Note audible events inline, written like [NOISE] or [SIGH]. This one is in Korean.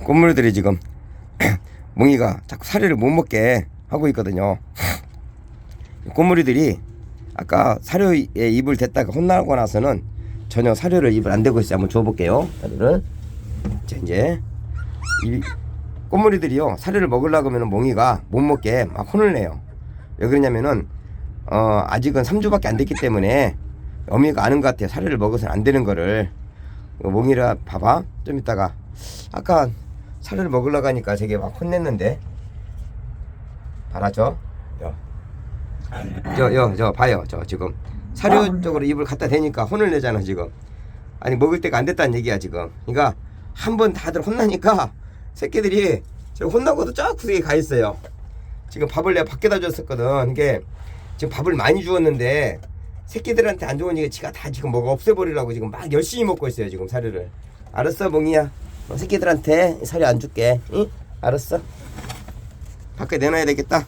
꽃무리들이 지금 [CLEARS THROAT] 몽이가 자꾸 사료를 못 먹게 하고 있거든요. [CLEARS THROAT] 꽃무리들이 아까 사료에 입을 댔다가 혼나고 나서는 전혀 사료를 입을 안 대고 있어요. 한번 줘볼게요. 사료를. 자, 이제 이 꽃무리들이요 사료를 먹으려고 하면 몽이가 못 먹게 막 혼을 내요. 왜 그러냐면은 어 아직은 3주밖에 안 됐기 때문에 어미가 아는 것 같아요. 사료를 먹어서는 안 되는 거를 어, 몽이라 봐봐 좀 이따가 아까 사료를 먹으려고 하니까 저게 막 혼냈는데. 알았죠? 저저 저 봐요. 저 지금. 사료 쪽으로 입을 갖다 대니까 혼을 내잖아 지금. 아니 먹을 때가 안 됐다는 얘기야 지금. 그러니까 한 번 다들 혼나니까 새끼들이 저 혼나고도 저 구석에 가 있어요. 지금 밥을 내가 밖에다 줬었거든. 이게 지금 밥을 많이 주었는데 새끼들한테 안 좋으니까 지가 다 지금 뭐가 없애버리려고 지금 막 열심히 먹고 있어요 지금 사료를. 알았어 몽이야. 어, 새끼들한테 사료 안 줄게. 응? 알았어? 밖에 내놔야 되겠다